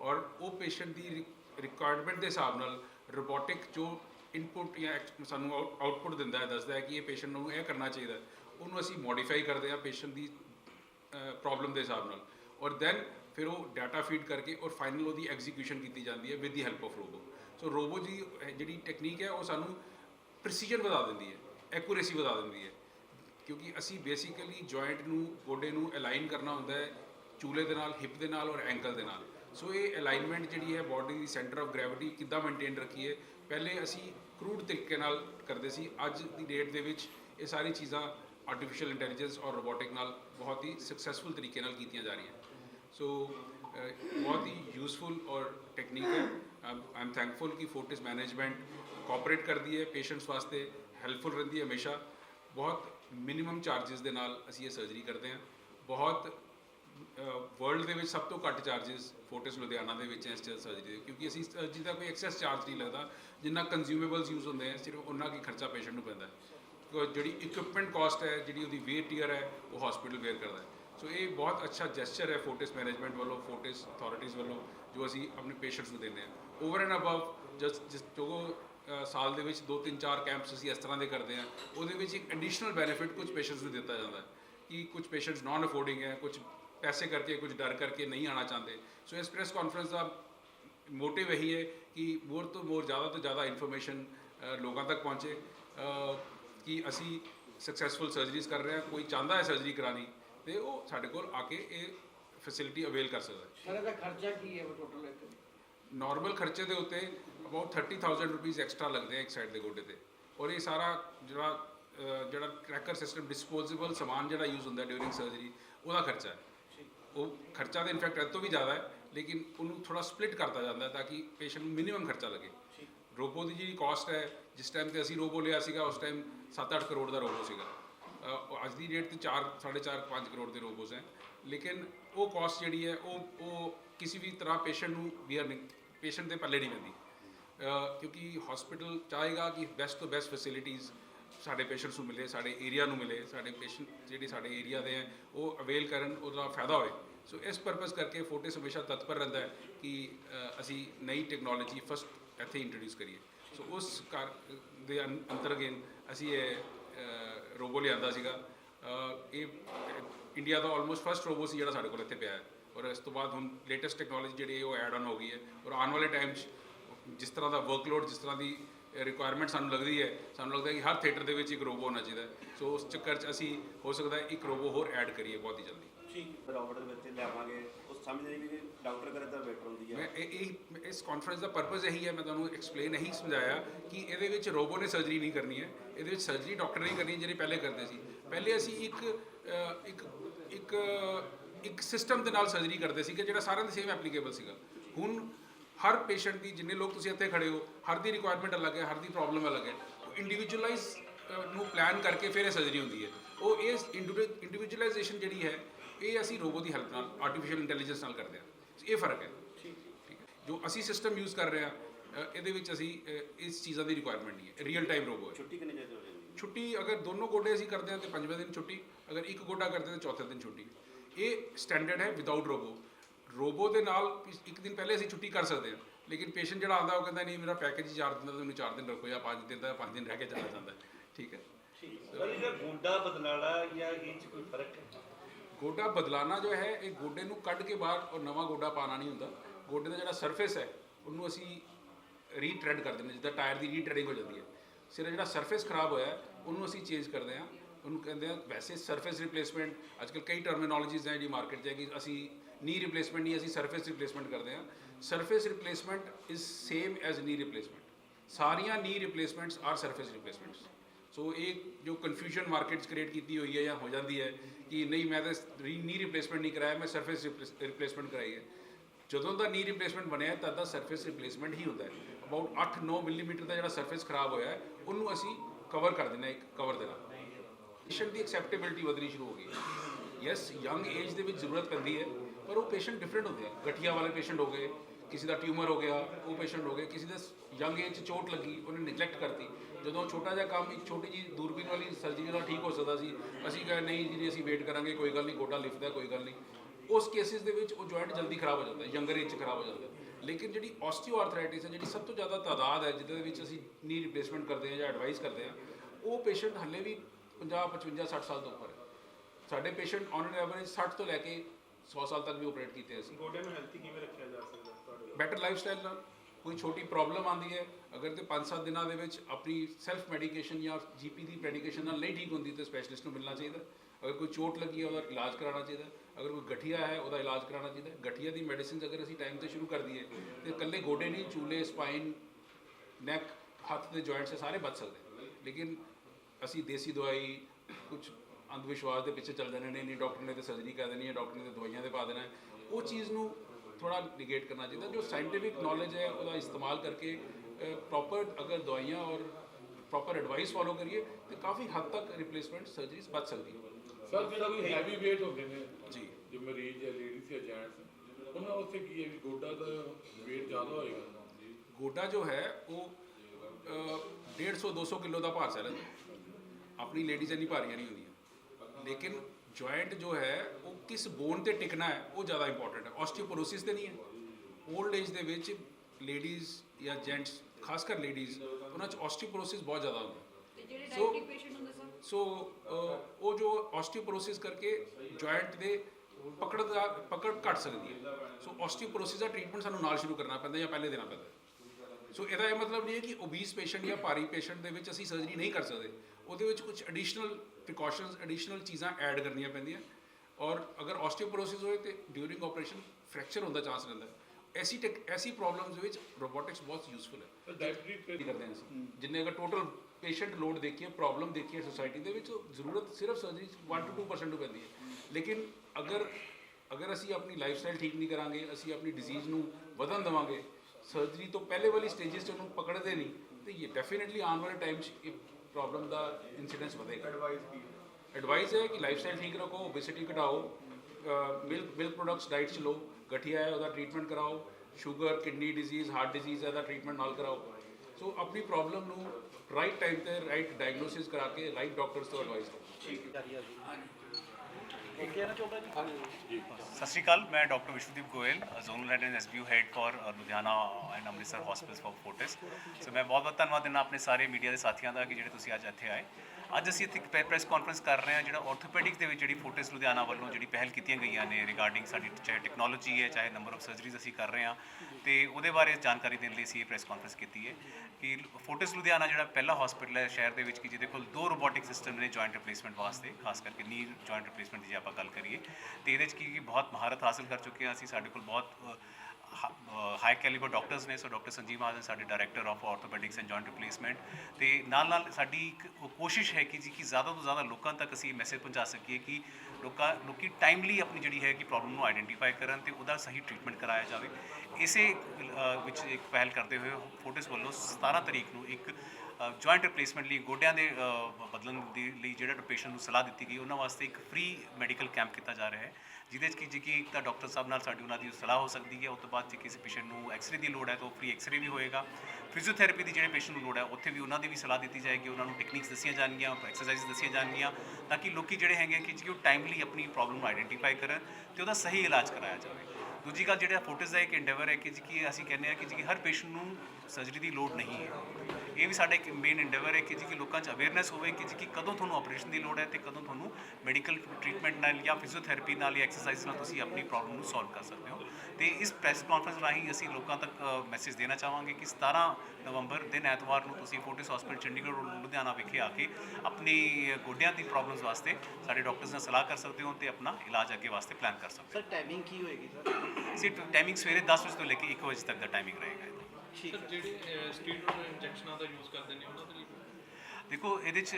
ਔਰ ਉਹ ਪੇਸ਼ੈਂਟ ਦੀ ਰਿਕੁਆਇਰਮੈਂਟ ਦੇ ਹਿਸਾਬ ਨਾਲ ਰੋਬੋਟਿਕ ਜੋ ਇਨਪੁਟ ਜਾਂ ਸਾਨੂੰ ਆਊਟਪੁੱਟ ਦਿੰਦਾ ਹੈ, ਦੱਸਦਾ ਹੈ ਕਿ ਇਹ ਪੇਸ਼ੈਂਟ ਨੂੰ ਇਹ ਕਰਨਾ ਚਾਹੀਦਾ ਉਹਨੂੰ ਅਸੀਂ ਮੋਡੀਫਾਈ ਕਰਦੇ ਹਾਂ ਪੇਸ਼ੈਂਟ ਦੀ ਪ੍ਰੋਬਲਮ ਦੇ ਹਿਸਾਬ ਨਾਲ। ਔਰ ਦੈਨ ਫਿਰ ਉਹ ਡਾਟਾ ਫੀਡ ਕਰਕੇ ਔਰ ਫਾਈਨਲ ਉਹਦੀ ਐਗਜ਼ੀਕਿਊਸ਼ਨ ਕੀਤੀ ਜਾਂਦੀ ਹੈ with the help of robo so robo ਦੀ ਜਿਹੜੀ ਟੈਕਨੀਕ ਹੈ, ਉਹ ਸਾਨੂੰ ਪ੍ਰੀਸੀਜਨ ਵਧਾ ਦਿੰਦੀ ਹੈ ਐਕੂਰੇਸੀ ਵਧਾ ਦਿੰਦੀ ਹੈ। ਕਿਉਂਕਿ ਅਸੀਂ ਬੇਸਿਕਲੀ ਜੁਆਇੰਟ ਨੂੰ, ਗੋਡੇ ਨੂੰ ਅਲਾਈਨ ਕਰਨਾ ਹੁੰਦਾ ਹੈ, ਚੂਲੇ ਦੇ ਨਾਲ ਹਿਪ ਦੇ ਨਾਲ ਔਰ ਐਂਕਲ ਦੇ ਨਾਲ। ਸੋ ਇਹ ਅਲਾਈਨਮੈਂਟ ਜਿਹੜੀ ਹੈ ਬਾਡੀ ਦੀ ਸੈਂਟਰ ਆਫ ਗ੍ਰੈਵਿਟੀ ਕਿੱਦਾਂ ਮੇਨਟੇਨ ਰੱਖੀਏ ਪਹਿਲੇ ਅਸੀਂ ਕਰੂਡ ਤਰੀਕੇ ਨਾਲ ਕਰਦੇ ਸੀ। ਅੱਜ ਦੀ ਡੇਟ ਦੇ ਵਿੱਚ ਇਹ ਸਾਰੀ ਚੀਜ਼ਾਂ ਆਰਟੀਫੀਸ਼ੀਅਲ ਇੰਟੈਲੀਜੈਂਸ ਔਰ ਰੋਬੋਟਿਕ ਨਾਲ ਬਹੁਤ ਹੀ ਸਕਸੈਸਫੁਲ ਤਰੀਕੇ ਨਾਲ ਕੀਤੀਆਂ ਜਾ ਰਹੀਆਂ। सो बहुत ही यूज़फुल और टेक्निक है। आई एम थैंकफुल कि फोर्टिस मैनेजमेंट ਕੋਆਪਰੇਟ ਕਰਦੀ ਹੈ ਪੇਸ਼ੈਂਟਸ ਵਾਸਤੇ ਹੈਲਪਫੁਲ ਰਹਿੰਦੀ ਹੈ ਹਮੇਸ਼ਾ ਬਹੁਤ ਮਿਨੀਮਮ ਚਾਰजेस ਦੇ ਨਾਲ ਅਸੀਂ ਇਹ ਸਰਜਰੀ ਕਰਦੇ ਹਾਂ ਬਹੁਤ ਵਰਲਡ ਦੇ ਵਿੱਚ ਸਭ ਤੋਂ ਘੱਟ ਚਾਰजेस ਫੋਰਟਿਸ ਲੁਧਿਆਣਾ ਦੇ ਵਿੱਚ ਐਸਟੀਐਲ ਸਰਜਰੀ ਦੇ ਕਿਉਂਕਿ ਅਸੀਂ ਸਰਜਰੀ ਦਾ ਕੋਈ ਐਕਸੈਸ ਚਾਰਜ ਨਹੀਂ ਲੱਗਦਾ ਜਿੰਨਾ ਕੰਜ਼ਿਊਮੇਬਲਸ ਯੂਜ਼ ਹੁੰਦੇ ਆ ਸਿਰਫ ਉਹਨਾਂ ਕੀ ਖਰਚਾ ਪੇਸ਼ੈਂਟ ਨੂੰ ਪੈਂਦਾ ਜਿਹੜੀ ਇਕਵਿਪਮੈਂਟ ਕਾਸਟ ਹੈ ਜਿਹੜੀ ਉਹਦੀ ਵੇਅਰ ਟੀਅਰ ਹੈ ਉਹ ਹਸਪੀਟਲ ਵੇਅਰ ਕਰਦਾ ਸੋ ਇਹ ਬਹੁਤ ਅੱਛਾ ਜੈਸਚਰ ਹੈ ਫੋਰਟਿਸ ਮੈਨੇਜਮੈਂਟ ਵੱਲੋਂ ਫੋਰਟਿਸ ਅਥਾਰਟੀਜ਼ ਵੱਲੋਂ, ਜੋ ਅਸੀਂ ਆਪਣੇ ਪੇਸ਼ੈਂਟਸ ਨੂੰ ਦਿੰਦੇ ਹਾਂ। ਓਵਰ ਐਂਡ ਅਬਵ ਜਸ, ਜਿਸ ਜੋ ਸਾਲ ਦੇ ਵਿੱਚ ਦੋ ਤਿੰਨ ਚਾਰ ਕੈਂਪਸ ਅਸੀਂ ਇਸ ਤਰ੍ਹਾਂ ਦੇ ਕਰਦੇ ਹਾਂ, ਉਹਦੇ ਵਿੱਚ ਇੱਕ ਐਡੀਸ਼ਨਲ ਬੈਨੀਫਿਟ ਕੁਝ ਪੇਸ਼ੈਂਟਸ ਨੂੰ ਦਿੱਤਾ ਜਾਂਦਾ ਹੈ ਕਿ ਕੁਝ ਪੇਸ਼ੈਂਟਸ ਨਾਨ ਅਫੋਰਡਿੰਗ ਹੈ, ਕੁਝ ਪੈਸੇ ਕਰਕੇ, ਕੁਝ ਡਰ ਕਰਕੇ ਨਹੀਂ ਆਉਣਾ ਚਾਹੁੰਦੇ। ਸੋ ਇਸ ਪ੍ਰੈਸ ਕਾਨਫਰੰਸ ਦਾ ਮੋਟਿਵ ਇਹੀ ਹੈ ਕਿ ਮੋਰ ਤੋਂ ਮੋਰ ਜ਼ਿਆਦਾ ਤੋਂ ਜ਼ਿਆਦਾ ਇਨਫੋਰਮੇਸ਼ਨ ਲੋਕਾਂ ਤੱਕ ਪਹੁੰਚੇ। ਕਿ ਅਸੀਂ ਸਕਸੈਸਫੁਲ ਸਰਜਰੀਜ਼ ਕਰ ਰਹੇ ਹਾਂ, ਕੋਈ ਚਾਹੁੰਦਾ ਹੈ ਸਰਜਰੀ ਕਰਾਣੀ ਤੇ ਉਹ ਸਾਡੇ ਕੋਲ ਆ ਕੇ ਇਹ ਫੈਸਿਲਿਟੀ ਅਵੇਲ ਕਰ ਸਕਦਾ ਹੈ। ਸਰ ਇਹਦਾ ਖਰਚਾ ਕੀ ਹੈ ਟੋਟਲ ਇੱਕ ਨਾਰਮਲ ਖਰਚੇ ਦੇ ਉੱਤੇ ਅਬਾਊਟ 30000 ਰੁਪੀਸ ਐਕਸਟਰਾ ਲੱਗਦੇ ਆ ਇੱਕ ਸਾਈਡ ਦੇ ਗੋਡੇ ਤੇ। ਔਰ ਇਹ ਸਾਰਾ ਜਿਹੜਾ ਜਿਹੜਾ ਟਰੈਕਰ ਸਿਸਟਮ ਡਿਸਪੋਜ਼ੇਬਲ ਸਮਾਨ ਜਿਹੜਾ ਯੂਜ਼ ਹੁੰਦਾ ਡਿਊਰਿੰਗ ਸਰਜਰੀ ਉਹਦਾ ਖਰਚਾ ਹੈ। ਉਹ ਖਰਚਾ ਤਾਂ ਇਨਫੈਕਟ ਇਹ ਤੋਂ ਵੀ ਜ਼ਿਆਦਾ ਹੈ ਲੇਕਿਨ ਉਹਨੂੰ ਥੋੜਾ ਸਪਲਿਟ ਕਰਤਾ ਜਾਂਦਾ ਹੈ ਤਾਂ ਕਿ ਪੇਸ਼ੈਂਟ ਨੂੰ ਮਿਨੀਮਮ ਖਰਚਾ ਲੱਗੇ। ਰੋਬੋ ਦੀ ਜਿਹੜੀ ਕਾਸਟ ਹੈ ਜਿਸ ਟਾਈਮ ਤੇ ਅਸੀਂ ਰੋਬੋ ਲਿਆ ਸੀਗਾ ਉਸ ਟਾਈਮ 7-8 ਕਰੋੜ ਦਾ ਰੋਬੋ ਸੀਗਾ। ਅਹ, ਉਹ ਅੱਜ ਦੀ ਡੇਟ ਤੇ 4 4.5 5 ਕਰੋੜ ਦੇ ਰੋਬੋਸ ਹੈ। ਲੇਕਿਨ ਉਹ ਕਾਸਟ ਜਿਹੜੀ ਹੈ ਉਹ ਉਹ ਕਿਸੇ ਵੀ ਤਰ੍ਹਾਂ ਪੇਸ਼ੈਂਟ ਨੂੰ ਵੀਅਰ ਪੇਸ਼ੈਂਟ ਦੇ ਪੱਲੇ ਨਹੀਂ ਪੈਂਦੀ। ਕਿਉਂਕਿ ਹਸਪੀਟਲ ਚਾਹੇਗਾ ਕਿ ਬੈਸਟ ਤੋਂ ਬੈਸਟ ਫੈਸਿਲਿਟੀਜ਼ ਸਾਡੇ ਪੇਸ਼ੈਂਟਸ ਨੂੰ ਮਿਲੇ ਸਾਡੇ ਏਰੀਆ ਨੂੰ ਮਿਲੇ ਸਾਡੇ ਪੇਸ਼ੈਂਟ ਜਿਹੜੇ ਸਾਡੇ ਏਰੀਆ ਦੇ ਹੈ ਉਹ ਅਵੇਲ ਕਰਨ ਉਹਦਾ ਫਾਇਦਾ ਹੋਵੇ। ਸੋ ਇਸ ਪਰਪਸ ਕਰਕੇ ਫੋਟਿਸ ਹਮੇਸ਼ਾ ਤਤਪਰ ਰਹਿੰਦਾ ਹੈ ਕਿ ਅਸੀਂ ਨਈ ਟੈਕਨੋਲੋਜੀ ਫਸਟ ਇੱਥੇ ਇੰਟਰੋਡਿਊਸ ਕਰੀਏ। ਸੋ ਉਸ ਕਾਰ ਦੇ ਅੰ- ਅੰਤਰਗਤ ਅਸੀਂ ਇਹ ਰੋਬੋ ਲਿਆਂਦਾ ਸੀਗਾ। ਇਹ ਇੰਡੀਆ ਦਾ ਆਲਮੋਸਟ ਫਸਟ ਰੋਬੋ ਸੀ ਜਿਹੜਾ ਸਾਡੇ ਕੋਲ ਇੱਥੇ ਪਿਆ ਹੈ। ਔਰ ਇਸ ਤੋਂ ਬਾਅਦ ਹੁਣ ਲੇਟੈਸਟ ਟੈਕਨੋਲੋਜੀ ਜਿਹੜੀ ਹੈ ਉਹ ਐਡ ਆਨ ਹੋ ਗਈ ਹੈ। ਔਰ ਆਉਣ ਵਾਲੇ ਟਾਈਮ 'ਚ ਜਿਸ ਤਰ੍ਹਾਂ ਦਾ ਵਰਕਲੋਡ ਜਿਸ ਤਰ੍ਹਾਂ ਦੀ ਰਿਕੁਆਇਰਮੈਂਟ ਸਾਨੂੰ ਲੱਗਦੀ ਹੈ, ਸਾਨੂੰ ਲੱਗਦਾ ਕਿ ਹਰ ਥੀਏਟਰ ਦੇ ਵਿੱਚ ਇੱਕ ਰੋਬੋ ਹੋਣਾ ਚਾਹੀਦਾ ਸੋ ਉਸ ਚੱਕਰ 'ਚ ਅਸੀਂ ਹੋ ਸਕਦਾ ਇੱਕ ਰੋਬੋ ਹੋਰ ਐਡ ਕਰੀਏ ਬਹੁਤ ਹੀ ਜਲਦੀ। ਠੀਕ ਰੋਬੋਟ ਦੇ ਵਿੱਚ ਲਿਆਵਾਂਗੇ। ਸਮਝਦੇ ਨਹੀਂ ਵੀ ਡਾਕਟਰ ਕਰੇ ਤਾਂ ਬੈਟਰ ਹੁੰਦੀ ਮੈਂ ਇਹ ਇਹ ਇਸ ਕਾਨਫਰੰਸ ਦਾ ਪਰਪਸ ਇਹੀ ਹੈ ਮੈਂ ਤੁਹਾਨੂੰ ਐਕਸਪਲੇਨ ਇਹੀ ਸਮਝਾਇਆ ਕਿ ਇਹਦੇ ਵਿੱਚ ਰੋਬੋ ਨੇ ਸਰਜਰੀ ਨਹੀਂ ਕਰਨੀ ਹੈ। ਇਹਦੇ ਵਿੱਚ ਸਰਜਰੀ ਡਾਕਟਰ ਨਹੀਂ ਕਰਨੀ ਜਿਹੜੀ ਪਹਿਲੇ ਕਰਦੇ ਸੀ। ਪਹਿਲੇ ਅਸੀਂ ਇੱਕ ਅ, ਇੱਕ ਇੱਕ ਇੱਕ ਸਿਸਟਮ ਦੇ ਨਾਲ ਸਰਜਰੀ ਕਰਦੇ ਸੀ ਕਿ ਜਿਹੜਾ ਸਾਰਿਆਂ ਦੇ ਸੇਮ ਐਪਲੀਕੇਬਲ ਸੀਗਾ। ਹੁਣ ਹਰ ਪੇਸ਼ੈਂਟ ਦੀ ਜਿੰਨੇ ਲੋਕ ਤੁਸੀਂ ਇੱਥੇ ਖੜੇ ਹੋ ਹਰ ਦੀ ਰਿਕੁਆਇਰਮੈਂਟ ਅਲੱਗ ਹੈ ਹਰ ਦੀ ਪ੍ਰੋਬਲਮ ਅਲੱਗ ਹੈ। ਇੰਡੀਵਿਜੂਅਲਾਈਜ਼ ਨੂੰ ਪਲਾਨ ਕਰਕੇ ਫਿਰ ਇਹ ਸਰਜਰੀ ਹੁੰਦੀ ਹੈ। ਉਹ ਇਸ ਇੰਡੀਵਿਜੂਅਲਾਈਜੇਸ਼ਨ ਜਿਹੜੀ ਹੈ ਇਹ ਅਸੀਂ ਰੋਬੋ ਦੀ ਹੈਲਪ ਨਾਲ ਆਰਟੀਫੀਸ਼ੀਅਲ ਇੰਟੈਲੀਜੈਂਸ ਨਾਲ ਕਰਦੇ ਹਾਂ। ਇਹ ਫ਼ਰਕ ਹੈ। ਠੀਕ। ਹੈ। ਜੋ ਅਸੀਂ ਸਿਸਟਮ ਯੂਜ਼ ਕਰ ਰਹੇ ਹਾਂ ਇਹਦੇ ਵਿੱਚ ਅਸੀਂ ਇਸ ਚੀਜ਼ਾਂ ਦੀ ਰਿਕੁਆਇਰਮੈਂਟ ਨਹੀਂ ਹੈ। ਰੀਅਲ ਟਾਈਮ ਰੋਬੋ ਹੈ। ਛੁੱਟੀ ਕਿੰਨੀ ਚਾਹੀਦੀ ਹੋ ਜਾਂਦੀ ਛੁੱਟੀ ਅਗਰ ਦੋਨੋਂ ਗੋਡੇ ਅਸੀਂ ਕਰਦੇ ਹਾਂ ਤੇ ਪੰਜਵੇਂ ਦਿਨ ਛੁੱਟੀ ਅਗਰ ਇੱਕ ਗੋਡਾ ਕਰਦੇ ਤੇ ਚੌਥੇ ਦਿਨ ਛੁੱਟੀ। ਇਹ ਸਟੈਂਡਰਡ ਹੈ ਵਿਦਆਊਟ ਰੋਬੋ ਰੋਬੋ ਦੇ ਨਾਲ ਇੱਕ ਦਿਨ ਪਹਿਲੇ ਅਸੀਂ ਛੁੱਟੀ ਕਰ ਸਕਦੇ ਹਾਂ। ਲੇਕਿਨ ਪੇਸ਼ੈਂਟ ਜਿਹੜਾ ਆਉਂਦਾ ਉਹ ਕਹਿੰਦਾ ਨਹੀਂ ਮੇਰਾ ਪੈਕੇਜ ਹੀ 4 ਦਿਨ ਦਾ ਮੈਨੂੰ 4 ਦਿਨ ਰੱਖੋ ਜਾਂ 5 ਦਿਨ ਦਾ 5 ਦਿਨ ਰਹਿ ਕੇ ਚਲਾ ਜਾਂਦਾ ਹੈ। ਠੀਕ ਹੈ। ਇਹਦਾ ਗੁੰਡਾ ਬਦਲਾਣਾ ਜਾਂ ਇਹ ਚ ਕੋਈ ਫ਼ਰਕ ਹੈ? ਗੋਡਾ ਬਦਲਾਣਾ ਜੋ ਹੈ, ਇਹ ਗੋਡੇ ਨੂੰ ਕੱਢ ਕੇ ਬਾਹਰ ਔਰ ਨਵਾਂ ਗੋਡਾ ਪਾਣਾ ਨਹੀਂ ਹੁੰਦਾ। ਗੋਡੇ ਦਾ ਜਿਹੜਾ ਸਰਫੇਸ ਹੈ, ਉਹਨੂੰ ਅਸੀਂ ਰੀਟ੍ਰੈਡ ਕਰ ਦਿੰਦੇ ਜਿੱਦਾਂ ਟਾਇਰ ਦੀ ਰੀਟ੍ਰੈਡਿੰਗ ਹੋ ਜਾਂਦੀ ਹੈ। ਸਿਰ ਜਿਹੜਾ ਸਰਫੇਸ ਖਰਾਬ ਹੋਇਆ, ਉਹਨੂੰ ਅਸੀਂ ਚੇਂਜ ਕਰਦੇ ਹਾਂ। ਉਹਨੂੰ ਕਹਿੰਦੇ ਆ ਵੈਸੇ ਸਰਫੇਸ ਰਿਪਲੇਸਮੈਂਟ ਅੱਜਕੱਲ ਕਈ ਟਰਮੀਨੋਲੋਜੀਜ਼ ਹੈ ਜਿਹੜੀ ਮਾਰਕੀਟ 'ਚ ਹੈ ਕਿ ਅਸੀਂ ਨੀ ਰਿਪਲੇਸਮੈਂਟ ਨਹੀਂ, ਅਸੀਂ ਸਰਫੇਸ ਰਿਪਲੇਸਮੈਂਟ ਕਰਦੇ ਹਾਂ। Surface replacement is same as knee replacement ਸਾਰੀਆਂ ਨੀ ਰਿਪਲੇਸਮੈਂਟਸ ਆਰ ਸਰਫੇਸ ਰਿਪਲੇਸਮੈਂਟਸ ਸੋ ਇਹ ਜੋ ਕਨਫਿਊਜ਼ਨ ਮਾਰਕੀਟ 'ਚ ਕ੍ਰੀਏਟ ਕੀਤੀ ਹੋਈ ਹੈ ਜਾਂ ਹੋ ਜਾਂਦੀ ਹੈ ਕਿ ਨਹੀਂ ਮੈਂ ਤਾਂ ਨੀ ਰਿਪਲੇਸਮੈਂਟ ਨਹੀਂ ਕਰਾਇਆ ਮੈਂ ਸਰਫੇਸ ਰਿਪਲੇਸਮੈਂਟ ਕਰਾਈ ਹੈ। ਜਦੋਂ ਦਾ ਨੀ ਰਿਪਲੇਸਮੈਂਟ ਬਣਿਆ ਹੈ, ਤਦ ਦਾ ਸਰਫੇਸ ਰਿਪਲੇਸਮੈਂਟ ਹੀ ਹੁੰਦਾ ਹੈ। ਅਬਾਊਟ 8-9 ਮਿਲੀਮੀਟਰ ਦਾ ਜਿਹੜਾ ਸਰਫੇਸ ਖਰਾਬ ਹੋਇਆ ਹੈ ਉਹਨੂੰ ਅਸੀਂ ਕਵਰ ਕਰ ਦਿੰਦੇ ਹਾਂ ਇੱਕ ਕਵਰ ਦੇ ਨਾਲ। ਪੇਸ਼ੈਂਟ ਦੀ ਐਕਸੈਪਟੇਬਿਲਟੀ ਵਧਣੀ ਸ਼ੁਰੂ ਹੋ ਗਈ ਹੈ। ਯੈਸ ਯੰਗ ਏਜ ਦੇ ਵਿੱਚ ਜ਼ਰੂਰਤ ਪੈਂਦੀ ਹੈ ਪਰ ਉਹ ਪੇਸ਼ੈਂਟ ਡਿਫਰੈਂਟ ਹੁੰਦੇ ਆ। ਗਠੀਆ ਵਾਲੇ ਪੇਸ਼ੈਂਟ ਹੋ ਗਏ ਕਿਸੇ ਦਾ ਟਿਊਮਰ ਹੋ ਗਿਆ, ਉਹ ਪੇਸ਼ੈਂਟ ਹੋ ਗਏ, ਕਿਸੇ ਦੇ ਯੰਗ ਏਜ 'ਚ ਚੋਟ ਲੱਗੀ, ਉਹਨੇ ਨੈਗਲੈਕਟ ਕਰਤੀ। ਜਦੋਂ ਛੋਟਾ ਜਿਹਾ ਕੰਮ, ਇੱਕ ਛੋਟੀ ਜੀ ਦੂਰਬੀਨ ਵਾਲੀ ਸਰਜਰੀ ਨਾਲ ਠੀਕ ਹੋ ਸਕਦਾ ਸੀ, ਅਸੀਂ ਕਹੇ, ਨਹੀਂ ਜੀ, ਅਸੀਂ ਵੇਟ ਕਰਾਂਗੇ, ਕੋਈ ਗੱਲ ਨਹੀਂ, ਗੋਡਾ ਲਿਫਦਾ ਕੋਈ ਗੱਲ ਨਹੀਂ। ਉਸ ਕੇਸਿਸ ਦੇ ਵਿੱਚ ਉਹ ਜੁਆਇੰਟ ਜਲਦੀ ਖਰਾਬ ਹੋ ਜਾਂਦਾ ਹੈ ਯੰਗਰ ਏਜ 'ਚ ਖਰਾਬ ਹੋ ਜਾਂਦਾ। ਹੈ ਲੇਕਿਨ ਜਿਹੜੀ ਆਸਟੀਓਆਰਥਰਾਈਟਿਸ ਹੈ, ਜਿਹੜੀ ਸਭ ਤੋਂ ਜ਼ਿਆਦਾ ਤਾਦਾਦ ਹੈ, ਜਿਹਦੇ ਵਿੱਚ ਅਸੀਂ ਨੀ ਰਿਪਲੇਸਮੈਂਟ ਕਰਦੇ ਹਾਂ ਜਾਂ ਐਡਵਾਈਸ ਕਰਦੇ ਹਾਂ, ਉਹ ਪੇਸ਼ੈਂਟ ਹੱਲੇ ਵੀ 50 55 60 ਸਾਲ ਤੋਂ ਉੱਪਰ ਹੈ। ਸਾਡੇ ਪੇਸ਼ੈਂਟ ਔਨ ਐਨ ਐਵਰੇਜ 60 ਤੋਂ ਲੈ ਕੇ 100 ਸਾਲ ਤੱਕ ਵੀ ਆਪਰੇਟ ਕੀਤੇ ਅਸੀਂ। ਗੋਡੇ ਨੂੰ ਹੈਲਥੀ ਕਿਵੇਂ ਰੱਖਿਆ ਜਾ ਸਕਦਾ ਤੁਹਾਡੇ ਬੈਟਰ ਲਾਈਫ ਸਟਾਈਲ ਨਾਲ ਕੋਈ ਛੋਟੀ ਪ੍ਰੋਬਲਮ ਆਉਂਦੀ ਹੈ ਅਗਰ ਤੇ 5-7 ਦਿਨਾਂ ਦੇ ਵਿੱਚ ਆਪਣੀ ਸੈਲਫ ਮੈਡੀਕੇਸ਼ਨ ਜਾਂ ਜੀਪੀ ਦੀ ਮੈਡੀਕੇਸ਼ਨ ਨਾਲ ਨਹੀਂ ਠੀਕ ਹੁੰਦੀ ਤਾਂ ਸਪੈਸ਼ਲਿਸਟ ਨੂੰ ਮਿਲਣਾ ਚਾਹੀਦਾ। ਅਗਰ ਕੋਈ ਚੋਟ ਲੱਗੀ ਹੈ ਉਹਦਾ ਇਲਾਜ ਕਰਾਉਣਾ ਚਾਹੀਦਾ। ਅਗਰ ਕੋਈ ਗਠੀਆ ਹੈ ਉਹਦਾ ਇਲਾਜ ਕਰਾਉਣਾ ਚਾਹੀਦਾ। ਗਠੀਆ ਦੀ ਮੈਡੀਸਿਨਸ ਅਗਰ ਅਸੀਂ ਟਾਈਮ ਤੇ ਸ਼ੁਰੂ ਕਰ ਦਈਏ ਤੇ ਇਕੱਲੇ ਗੋਡੇ ਨਹੀਂ ਚੂਲੇ ਸਪਾਈਨ ਨੈਕ ਹੱਥ ਦੇ ਜੁਆਇੰਟਸ ਸਾਰੇ ਬਚ ਸਕਦੇ। ਲੇਕਿਨ ਅਸੀਂ ਦੇਸੀ ਦਵਾਈ ਕੁਝ ਅੰਧ ਵਿਸ਼ਵਾਸ ਦੇ ਪਿੱਛੇ ਚੱਲ ਜਾਂਦੇ ਨੇ ਨਹੀਂ ਡਾਕਟਰ ਨੇ ਤੇ ਸਰਜਰੀ ਕਰ ਦੇਣੀ ਹੈ ਡਾਕਟਰ ਨੇ ਤੇ ਦਵਾਈਆਂ ਦੇ ਪਾ ਦੇਣਾ ਹੈ। ਉਹ ਚੀਜ਼ ਨੂੰ ਥੋੜਾ ਨਿਗੇਟ ਕਰਨਾ ਚਾਹੀਦਾ ਜੋ ਸਾਇੰਟੀਫਿਕ ਨੌਲੇਜ ਹੈ ਉਹਦਾ ਇਸਤੇਮਾਲ ਕਰਕੇ ਪ੍ਰੋਪਰ ਅਗਰ ਦਵਾਈਆਂ ਔਰ ਪ੍ਰੋਪਰ ਐਡਵਾਈਸ ਫੋਲੋ ਕਰੀਏ ਤੇ ਕਾਫੀ ਹੱਦ ਤੱਕ ਰਿਪਲੇਸਮੈਂਟ ਸਰਜਰੀਜ਼ ਬਚ ਸਕਦੀ ਹੈ। ਸਰ ਜਿਹੜਾ ਕੋਈ ਹੈਵੀ weight ਹੁੰਦੇ ਨੇ ਜੀ। ਜੋ ਮਰੀਜ਼ ਜਾਂ ਲੇਡੀਜ਼ ਜਾਂ ਜੈਂਟਸ ਉਹਨਾਂ ਵਾਸਤੇ ਕੀ ਹੈ ਵੀ ਗੋਡਾ ਦਾ weight ਜ਼ਿਆਦਾ ਹੋਏਗਾ? ਗੋਡਾ ਜੋ ਹੈ ਉਹ ਅ, 150 200 ਕਿਲੋ ਦਾ ਭਾਰ ਸਹਿ ਲੈਂਦਾ ਆਪਣੀ ਲੇਡੀਜ਼ ਇੰਨੀ ਭਾਰੀਆਂ ਨਹੀਂ ਹੁੰਦੀਆਂ। ਲੇਕਿਨ ਜੁਆਇੰਟ ਜੋ ਹੈ ਉਹ ਕਿਸ ਬੋਨ ਤੇ ਟਿਕਣਾ ਹੈ ਉਹ ਜ਼ਿਆਦਾ ਇੰਪੋਰਟੈਂਟ ਹੈ। ਆਸਟੀਓਪੋਰੋਸਿਸ ਤੇ ਨਹੀਂ ਹੈ। 올ਡ ਏਜ ਦੇ ਵਿੱਚ ਲੇਡੀਜ਼ ਜਾਂ ਜੈਂਟਸ ਖਾਸ ਕਰ ਲੇਡੀਜ਼ ਉਹਨਾਂ 'ਚ ਆਸਟੀਓਪੋਰੋਸਿਸ ਬਹੁਤ ਜ਼ਿਆਦਾ ਹੁੰਦਾ। ਤੇ ਜਿਹੜੇ ਡਾਇਬੀਟਿਕ ਪੇਸ਼ੈਂਟ ਹੁੰਦੇ ਸਰ? ਸੋ ਉਹ ਜੋ ਆਸਟੀਓਪੋਰੋਸਿਸ ਕਰਕੇ ਜੁਆਇੰਟ ਦੇ ਪਕੜ ਦਾ ਪਕੜ ਘਟ ਸਕਦੀ ਹੈ। ਸੋ ਆਸਟੀਓਪੋਰੋਸਿਸ ਦਾ ਟ੍ਰੀਟਮੈਂਟ ਸਾਨੂੰ ਨਾਲ ਸ਼ੁਰੂ ਕਰਨਾ ਪੈਂਦਾ ਜਾਂ ਪਹਿਲੇ ਦੇਣਾ ਪੈਂਦਾ ਸੋ ਇਹਦਾ ਇਹ ਮਤਲਬ ਨਹੀਂ ਹੈ ਕਿ ਓਬੀਸ ਪੇਸ਼ੈਂਟ ਜਾਂ ਭਾਰੀ ਪੇਸ਼ੈਂਟ ਦੇ ਵਿੱਚ ਅਸੀਂ ਸਰਜਰੀ ਨਹੀਂ ਕਰ ਸਕਦੇ। ਉਹਦੇ ਵਿੱਚ ਕੁਝ ਐਡੀਸ਼ਨਲ ਪ੍ਰੀਕਾਸ਼ਨਸ ਐਡੀਸ਼ਨਲ ਚੀਜ਼ਾਂ ਐਡ ਕਰਨੀਆਂ ਪੈਂਦੀਆਂ। ਔਰ ਅਗਰ ਆਸਟੀਓਪੋਰੋਸਿਸ ਹੋਏ ਤੇ ਡਿਊਰਿੰਗ ਆਪਰੇਸ਼ਨ ਫ੍ਰੈਕਚਰ ਹੋਣ ਦਾ ਚਾਂਸ ਰਹਿੰਦਾ ਐਸੀ ਟੈਕ ਐਸੀ ਪ੍ਰੋਬਲਮਸ ਦੇ ਵਿੱਚ ਰੋਬੋਟਿਕਸ ਬਹੁਤ ਯੂਸਫੁਲ ਹੈ। ਡਾਇਬੀਟਿਕ ਕੀ ਕਰਦੇ ਹਾਂ ਅਸੀਂ? ਜਿੰਨੇ ਅਗਰ ਟੋਟਲ ਪੇਸ਼ੈਂਟ ਲੋਡ ਦੇਖੀਏ ਪ੍ਰੋਬਲਮ ਦੇਖੀਏ ਸੋਸਾਇਟੀ ਦੇ ਵਿੱਚ ਜ਼ਰੂਰਤ ਸਿਰਫ ਸਰਜਰੀ 1 ਤੋਂ 2% ਨੂੰ ਪੈਂਦੀ ਹੈ। ਲੇਕਿਨ ਅਗਰ ਅਗਰ ਅਸੀਂ ਆਪਣੀ ਲਾਈਫਸਟਾਈਲ ਠੀਕ ਨਹੀਂ ਕਰਾਂਗੇ ਅਸੀਂ ਆਪਣੀ ਡਿਜ਼ੀਜ਼ ਨੂੰ ਵਧਣ ਦੇਵਾਂਗੇ ਸਰਜਰੀ ਤੋਂ ਪਹਿਲੇ ਵਾਲੀ ਸਟੇजेस 'ਚ ਉਹਨੂੰ ਪਕੜਦੇ ਨਹੀਂ ਤੇ ਇਹ ਡੈਫੀਨਿਟਲੀ ਆਉਣ ਵਾਲੇ ਟਾਈਮ 'ਚ ਇਹ ਪ੍ਰੋਬਲਮ ਦਾ ਇਨਸੀਡੈਂਸ ਵਧੇਗਾ। ਐਡਵਾਈਸ ਕੀ ਐਡਵਾਈਸ ਹੈ ਕਿ ਲਾਈਫਸਟਾਈਲ ਠੀਕ ਰੱਖੋ ਓਬੇਸਿਟੀ ਘਟਾਓ ਮਿਲਕ ਮਿਲਕ ਪ੍ਰੋਡਕਟਸ ਡਾਈਟ 'ਚ ਲਓ ਗਠੀਆ ਹੈ ਉਹਦਾ ਟ੍ਰੀਟਮੈਂਟ ਕਰਾਓ sugar kidney disease heart disease ਹੈ ਦਾ ਟ੍ਰੀਟਮੈਂਟ ਨਾਲ ਕਰਾਓ। ਸੋ ਆਪਣੀ ਪ੍ਰੋਬਲਮ ਨੂੰ ਰਾਈਟ ਟਾਈਮ ਤੇ ਰਾਈਟ ਡਾਇਗਨੋਸਿਸ ਕਰਾ ਕੇ ਰਾਈਟ ਡਾਕਟਰਸ ਤੋਂ ਐਡਵਾਈਸ ਲਓ। ਸਤਿ ਸ਼੍ਰੀ ਅਕਾਲ, ਮੈਂ doctor Vishwadeep Goyal zonal head and SBU head for Ludhiana and Amritsar hospitals for Fortis so ਮੈਂ ਬਹੁਤ ਬਹੁਤ ਧੰਨਵਾਦ ਦਿੰਦਾ ਆਪਣੇ ਸਾਰੇ ਮੀਡੀਆ ਦੇ ਸਾਥੀਆਂ ਦਾ ਕਿ ਜਿਹੜੇ ਤੁਸੀਂ ਅੱਜ ਇੱਥੇ ਆਏ। ਅੱਜ ਅਸੀਂ ਇੱਥੇ ਇੱਕ ਪ੍ਰੈਸ ਕਾਨਫਰੰਸ ਕਰ ਰਹੇ ਹਾਂ, ਜਿਹੜਾ ਆਰਥੋਪੈਡਿਕ ਦੇ ਵਿੱਚ ਜਿਹੜੀ ਫੋਟਿਸ ਲੁਧਿਆਣਾ ਵੱਲੋਂ ਜਿਹੜੀ ਪਹਿਲ ਕੀਤੀਆਂ ਗਈਆਂ ਨੇ ਰਿਗਾਰਡਿੰਗ ਸਾਡੀ ਚਾਹੇ ਟੈਕਨੋਲੋਜੀ ਹੈ, ਚਾਹੇ ਨੰਬਰ ਆਫ ਸਰਜਰੀਜ਼ ਅਸੀਂ ਕਰ ਰਹੇ ਹਾਂ। ਤੇ ਉਹਦੇ ਬਾਰੇ ਜਾਣਕਾਰੀ ਦੇਣ ਲਈ ਅਸੀਂ ਇਹ ਪ੍ਰੈਸ ਕਾਨਫਰੰਸ ਕੀਤੀ ਹੈ ਕਿ ਫੋਟਿਸ ਲੁਧਿਆਣਾ ਜਿਹੜਾ ਪਹਿਲਾ ਹਸਪੀਟਲ ਹੈ ਸ਼ਹਿਰ ਦੇ ਵਿੱਚ, ਕਿ ਜਿਹਦੇ ਕੋਲ ਦੋ ਰੋਬੋਟਿਕ ਸਿਸਟਮ ਨੇ ਜੁਆਇੰਟ ਰਿਪਲੇਸਮੈਂਟ ਵਾਸਤੇ, ਖਾਸ ਕਰਕੇ ਨੀ ਜੁਆਇੰਟ ਰਿਪਲੇਸਮੈਂਟ ਦੀ ਜੇ ਆਪਾਂ ਗੱਲ ਕਰੀਏ। ਤੇ ਇਹਦੇ 'ਚ ਕੀ ਕੀ ਬਹੁਤ ਮਹਾਰਤ ਹਾਸਲ ਕਰ ਚੁੱਕੇ ਹਾਂ ਅਸੀਂ, ਸਾਡੇ ਕੋਲ ਬਹੁਤ ਹਾਈ ਕੈਲੀਬਰ ਡਾਕਟਰਸ ਨੇ, ਸੋ ਡਾਕਟਰ ਸੰਜੀਵ ਮਹਾਜਨ, ਸਾਡੇ director of orthopaedics and joint replacement ਤੇ ਨਾਲ ਨਾਲ ਸਾਡੀ ਇੱਕ ਉਹ ਕੋਸ਼ਿਸ਼ ਹੈ ਕਿ ਜੀ ਕਿ ਜ਼ਿਆਦਾ ਤੋਂ ਜ਼ਿਆਦਾ ਲੋਕਾਂ ਤੱਕ ਅਸੀਂ ਮੈਸੇਜ ਪਹੁੰਚਾ ਸਕੀਏ ਕਿ ਲੋਕਾਂ, ਲੋਕੀ ਟਾਈਮਲੀ ਆਪਣੀ ਜਿਹੜੀ ਹੈ ਕਿ ਪ੍ਰੋਬਲਮ ਨੂੰ ਆਈਡੈਂਟੀਫਾਈ ਕਰਨ ਤੇ ਉਹਦਾ ਸਹੀ ਟ੍ਰੀਟਮੈਂਟ ਕਰਾਇਆ ਜਾਵੇ। ਇਸੇ ਵਿੱਚ ਇੱਕ ਪਹਿਲ ਕਰਦੇ ਹੋਏ ਫੋਰਟਿਸ ਵੱਲੋਂ 17 ਤਰੀਕ ਨੂੰ ਇੱਕ ਜੁਆਇੰਟ ਰਿਪਲੇਸਮੈਂਟ ਲਈ ਗੋਡਿਆਂ ਦੇ ਬਦਲਣ ਦੇ ਲਈ ਜਿਹੜਾ ਪੇਸ਼ੈਂਟ ਨੂੰ ਸਲਾਹ ਦਿੱਤੀ ਗਈ, ਉਹਨਾਂ ਵਾਸਤੇ ਇੱਕ ਫ੍ਰੀ ਮੈਡੀਕਲ ਕੈਂਪ ਕੀਤਾ ਜਾ ਰਿਹਾ ਹੈ। ਜਿਹਦੇ 'ਚ ਕਿ ਜੀ ਕਿ ਇੱਕ ਤਾਂ ਡਾਕਟਰ ਸਾਹਿਬ ਨਾਲ ਸਾਡੀ ਉਹਨਾਂ ਦੀ ਸਲਾਹ ਹੋ ਸਕਦੀ ਹੈ ਉਸ ਤੋਂ ਬਾਅਦ ਜੇ ਕਿਸੇ ਪੇਸ਼ੈਂਟ ਨੂੰ ਐਕਸਰੇ ਦੀ ਲੋੜ ਹੈ ਤਾਂ ਉਹ ਫ੍ਰੀ ਐਕਸਰੇ ਵੀ ਹੋਏਗਾ। ਫਿਜ਼ੀਓਥੈਰੇਪੀ ਦੀ ਜਿਹੜੇ ਪੇਸ਼ੈਂਟ ਨੂੰ ਲੋੜ ਹੈ, ਉੱਥੇ ਵੀ ਉਹਨਾਂ ਦੀ ਵੀ ਸਲਾਹ ਦਿੱਤੀ ਜਾਏਗੀ, ਉਹਨਾਂ ਨੂੰ ਟੈਕਨੀਕਸ ਦੱਸੀਆਂ ਜਾਣਗੀਆਂ ਐਕਸਰਸਾਈਜ਼ ਦੱਸੀਆਂ ਜਾਣਗੀਆਂ, ਤਾਂ ਕਿ ਲੋਕੀ ਜਿਹੜੇ ਹੈਗੇ ਕਿ ਜੀ ਉਹ ਟਾਈਮਲੀ ਆਪਣੀ ਪ੍ਰੋਬਲਮ ਨੂੰ ਆਈਡੈਂਟੀਫਾਈ ਕਰਨ ਤੇ ਉਹਦਾ ਸਹੀ ਇਲਾਜ ਕਰਾਇਆ ਜਾਵੇ। ਦੂਜੀ ਗੱਲ, ਜਿਹੜਾ ਫੋਟੋਸ ਦਾ ਇੱਕ ਇੰਡੇਵਰ ਹੈ ਕਿ ਜੀ ਕਿ ਅਸੀਂ ਕਹਿੰਦੇ ਹਾਂ ਕਿ ਜੀ ਹਰ ਪੇਸ਼ੈਂਟ ਨੂੰ ਸਰਜਰੀ ਦੀ ਲੋੜ ਨਹੀਂ ਹੈ। ਇਹ ਵੀ ਸਾਡਾ ਇੱਕ ਮੇਨ ਇੰਡੇਵਰ ਹੈ ਕਿ ਜੀ ਕਿ ਲੋਕਾਂ 'ਚ ਅਵੇਅਰਨੈਸ ਹੋਵੇ ਕਿ ਜੀ ਕਿ ਕਦੋਂ ਤੁਹਾਨੂੰ ਆਪਰੇਸ਼ਨ ਦੀ ਲੋੜ ਹੈ ਤੇ ਕਦੋਂ ਤੁਹਾਨੂੰ ਮੈਡੀਕਲ ਟ੍ਰੀਟਮੈਂਟ ਨਾਲ ਜਾਂ ਫਿਜ਼ੀਓਥੈਰੇਪੀ ਨਾਲ ਜਾਂ ਐਕਸਰਸਾਈਜ਼ ਨਾਲ ਤੁਸੀਂ ਆਪਣੀ ਪ੍ਰੋਬਲਮ ਨੂੰ ਸੋਲਵ ਕਰ ਸਕਦੇ ਹੋ। ਤੇ ਇਸ ਪ੍ਰੈਸ ਕਾਨਫਰੰਸ ਰਾਹੀਂ ਅਸੀਂ ਲੋਕਾਂ ਤੱਕ ਮੈਸੇਜ ਦੇਣਾ ਚਾਹਾਂਗੇ ਕਿ 17 ਨਵੰਬਰ ਦਿਨ ਐਤਵਾਰ ਨੂੰ ਤੁਸੀਂ ਫੋਰਟਿਸ ਹਸਪੀਟਲ ਚੰਡੀਗੜ੍ਹ ਲੁਧਿਆਣਾ ਵਿਖੇ ਆ ਕੇ ਆਪਣੀ ਗੋਡਿਆਂ ਦੀ ਪ੍ਰੋਬਲਮਸ ਵਾਸਤੇ ਸਾਡੇ ਡਾਕਟਰਸ ਨਾਲ ਸਲਾਹ ਕਰ ਸਕਦੇ ਹੋ ਤੇ ਆਪਣਾ ਇਲਾਜ ਅੱਗੇ ਵਾਸਤੇ ਪਲਾਨ ਕਰ ਸਕਦੇ ਸਰ ਟਾਈਮਿੰਗ ਕੀ ਹੋਏਗੀ ਸਰ ਹੋ ਸੀ ਟਾਈਮਿੰਗ ਸਵੇਰੇ 10 ਵਜੇ ਤੋਂ ਲੈ ਕੇ 1 ਵਜੇ ਤੱਕ ਦਾ ਟਾਈਮਿੰਗ ਰਹੇਗਾ। ਠੀਕ ਹੈ। ਜਿਹੜੇ ਸਟੀਰੋਇਡ ਇੰਜੈਕਸ਼ਨਾਂ ਦਾ ਯੂਜ਼ ਕਰਦੇ ਨੇ ਉਹਨਾਂ ਦੇ ਲਈ ਦੇਖੋ ਇਹਦੇ ਚ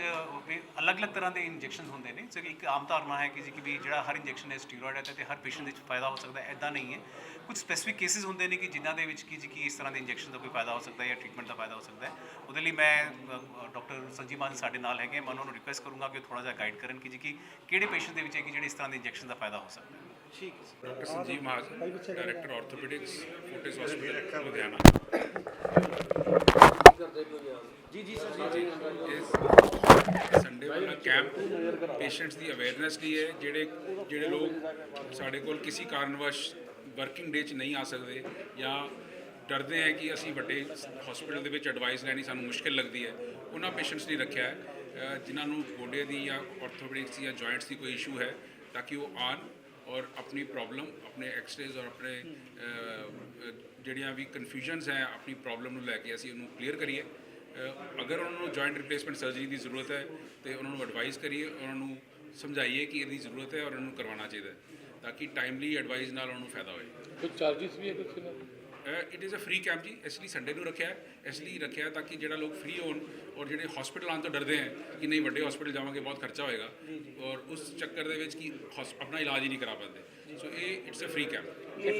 ਅਲੱਗ-ਅਲੱਗ ਤਰ੍ਹਾਂ ਦੇ ਇੰਜੈਕਸ਼ਨ ਹੁੰਦੇ ਨੇ। ਸੋ ਇੱਕ ਆਮ ਧਾਰਨਾ ਹੈ ਕਿ ਜੀ ਕਿ ਵੀ ਜਿਹੜਾ ਹਰ ਇੰਜੈਕਸ਼ਨ ਹੈ ਸਟੀਰੋਇਡ ਹੈ ਤੇ ਹਰ ਪੇਸ਼ੈਂਟ ਦੇ ਵਿੱਚ ਫਾਇਦਾ ਹੋ ਸਕਦਾ ਹੈ ਐਦਾਂ ਨਹੀਂ ਹੈ। ਕੁਝ ਸਪੈਸੀਫਿਕ ਕੇਸਿਸ ਹੁੰਦੇ ਨੇ ਕਿ ਜਿਨ੍ਹਾਂ ਦੇ ਵਿੱਚ ਕੀ ਜੀ ਕਿ ਇਸ ਤਰ੍ਹਾਂ ਦੇ ਇੰਜੈਕਸ਼ਨ ਦਾ ਕੋਈ ਫਾਇਦਾ ਹੋ ਸਕਦਾ ਹੈ ਜਾਂ ਟ੍ਰੀਟਮੈਂਟ ਦਾ ਫਾਇਦਾ ਹੋ ਸਕਦਾ ਹੈ। ਉਹਦੇ ਲਈ ਮੈਂ ਡਾਕਟਰ ਸੰਜੀਵ ਮਾਨ ਸਾਡੇ ਨਾਲ ਹੈਗੇ। ਮੈਂ ਉਹਨਾਂ ਨੂੰ ਰਿਕੁਐਸਟ ਕਰੂੰਗਾ ਕਿ ਥੋੜਾ ਜਿਹਾ ਗਾਈਡ ਕਰਨ ਕਿ ਜੀ ਕਿ ਕਿਹੜੇ ਪੇਸ਼ੈਂਟ ਦੇ ਵਿੱਚ ਹੈ ਕਿ ਜਿਹੜੇ ਇਸ ਤਰ੍ਹਾਂ ਦੇ ਇੰਜੈਕਸ਼ਨ ਦਾ ਫਾਇਦਾ ਹੋ ਸਕਦਾ ਹੈ। ਠੀਕ ਹੈ doctor Sanjeev Mahajan director orthopaedics Fortis hospital Ludhiana ਜੀ ਜੀ ਸਰ ਜੀ ਇਸ ਸੰਡੇ ਵਾਲਾ ਕੈਂਪ ਪੇਸ਼ੈਂਟਸ ਦੀ ਅਵੇਅਰਨੈਸ ਲਈ ਹੈ? ਜਿਹੜੇ ਜਿਹੜੇ ਲੋਕ ਸਾਡੇ ਕੋਲ ਕਿਸੇ ਕਾਰਨਵਸ਼ ਵਰਕਿੰਗ ਡੇ 'ਚ ਨਹੀਂ ਆ ਸਕਦੇ ਜਾਂ ਡਰਦੇ ਹੈ ਕਿ ਅਸੀਂ ਵੱਡੇ ਹਸਪੀਟਲ ਦੇ ਵਿੱਚ ਐਡਵਾਈਸ ਲੈਣੀ ਸਾਨੂੰ ਮੁਸ਼ਕਿਲ ਲੱਗਦੀ ਹੈ ਉਹਨਾਂ ਪੇਸ਼ੈਂਟਸ ਲਈ ਰੱਖਿਆ ਹੈ। ਜਿਨ੍ਹਾਂ ਨੂੰ ਗੋਡੇ ਦੀ ਜਾਂ ਆਰਥੋਪੈਡਿਕਸ ਜਾਂ ਜੁਆਇੰਟਸ ਦੀ ਕੋਈ ਇਸ਼ੂ ਹੈ ਤਾਂ ਕਿ ਉਹ ਆਣ ਔਰ ਆਪਣੀ ਪ੍ਰੋਬਲਮ ਆਪਣੇ ਐਕਸਰੇਜ਼ ਔਰ ਆਪਣੇ ਜਿਹੜੀਆਂ ਵੀ ਕਨਫਿਊਜ਼ਨਸ ਹੈ, ਆਪਣੀ ਪ੍ਰੋਬਲਮ ਨੂੰ ਲੈ ਕੇ ਅਸੀਂ ਉਹਨੂੰ ਕਲੀਅਰ ਕਰੀਏ। ਅਗਰ ਉਹਨਾਂ ਨੂੰ ਜੁਆਇੰਟ ਰਿਪਲੇਸਮੈਂਟ ਸਰਜਰੀ ਦੀ ਜ਼ਰੂਰਤ ਹੈ, ਤੇ ਉਹਨਾਂ ਨੂੰ ਐਡਵਾਈਸ ਕਰੀਏ, ਉਹਨਾਂ ਨੂੰ ਸਮਝਾਈਏ ਕਿ ਇਹਦੀ ਜ਼ਰੂਰਤ ਹੈ ਔਰ ਉਹਨਾਂ ਨੂੰ ਕਰਵਾਉਣਾ ਚਾਹੀਦਾ ਤਾਂ ਕਿ ਟਾਈਮਲੀ ਐਡਵਾਈਸ ਨਾਲ ਉਹਨਾਂ ਨੂੰ ਫਾਇਦਾ ਹੋਵੇ ਕੋਈ ਚਾਰजेस ਵੀ ਹੈ ਕੁਛ ਨਾ it is a free camp ਜੀ। ਇਸ ਲਈ ਸੰਡੇ ਨੂੰ ਰੱਖਿਆ ਹੈ। ਇਸ ਲਈ ਰੱਖਿਆ ਹੈ ਤਾਂ ਕਿ ਜਿਹੜਾ ਲੋਕ ਫ੍ਰੀ ਹੋਣ ਔਰ ਜਿਹੜੇ ਹਸਪੀਟਲ ਆਉਣ ਤੋਂ ਡਰਦੇ ਹੈ ਕਿ ਨਹੀਂ ਵੱਡੇ ਹਸਪੀਟਲ ਜਾਵਾਂਗੇ ਬਹੁਤ ਖਰਚਾ ਹੋਏਗਾ। ਔਰ ਉਸ ਚੱਕਰ ਦੇ ਵਿੱਚ ਕਿ ਆਪਣਾ ਇਲਾਜ ਹੀ ਨਹੀਂ ਕਰਾ ਪਾਉਂਦੇ। ਸੋ ਇਹ ਇਟਸ ਅ ਫ੍ਰੀ ਕੈਂਪ ਇਹ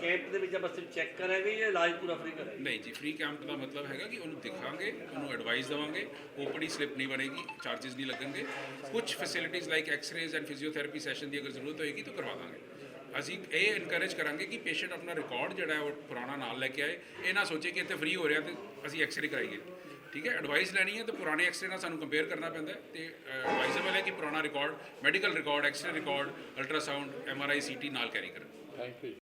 ਕੈਂਪ ਦੇ ਵਿੱਚ ਆਪਾਂ ਸਿਰਫ ਚੈੱਕ ਕਰਾਂਗੇ ਜਾਂ ਇਲਾਜ ਪੂਰਾ ਫ੍ਰੀ ਕਰਾਂਗੇ? ਨਹੀਂ ਜੀ ਫ੍ਰੀ ਕੈਂਪ ਦਾ ਮਤਲਬ ਹੈਗਾ ਕਿ ਉਹਨੂੰ ਦਿਖਾਵਾਂਗੇ ਉਹਨੂੰ ਐਡਵਾਈਸ ਦੇਵਾਂਗੇ ਓਪੀਡੀ ਸਲਿੱਪ ਨਹੀਂ ਬਣੇਗੀ ਚਾਰजेस ਨਹੀਂ ਲੱਗਣਗੇ। ਕੁਝ facilities like x-rays and physiotherapy session ਦੀ ਅਗਰ ਜ਼ਰੂਰਤ ਹੋਏਗੀ ਤਾਂ ਕਰਵਾ ਦਾਂਗੇ। ਅਸੀਂ ਇਹ ਇਨਕਰੇਜ ਕਰਾਂਗੇ ਕਿ ਪੇਸ਼ੈਂਟ ਆਪਣਾ ਰਿਕਾਰਡ ਜਿਹੜਾ ਹੈ ਉਹ ਪੁਰਾਣਾ ਨਾਲ ਲੈ ਕੇ ਆਏ। ਇਹ ਨਾ ਸੋਚੇ ਕਿ ਇੱਥੇ ਫ੍ਰੀ ਹੋ ਰਿਹਾ ਤੇ ਅਸੀਂ ਐਕਸ-ਰੇ ਕਰਾਈਏ। ਠੀਕ ਹੈ? ਐਡਵਾਈਸ ਲੈਣੀ ਹੈ ਤਾਂ ਪੁਰਾਣੇ ਐਕਸ-ਰੇ ਨਾਲ ਸਾਨੂੰ ਕੰਪੇਅਰ ਕਰਨਾ ਪੈਂਦਾ ਹੈ ਤੇ ਐਡਵਾਈਜ਼ੇਬਲ ਹੈ ਕਿ ਪੁਰਾਣਾ record medical record x-ray record ultrasound MRI CT ਨਾਲ ਕੈਰੀ ਕਰਨ। Thank you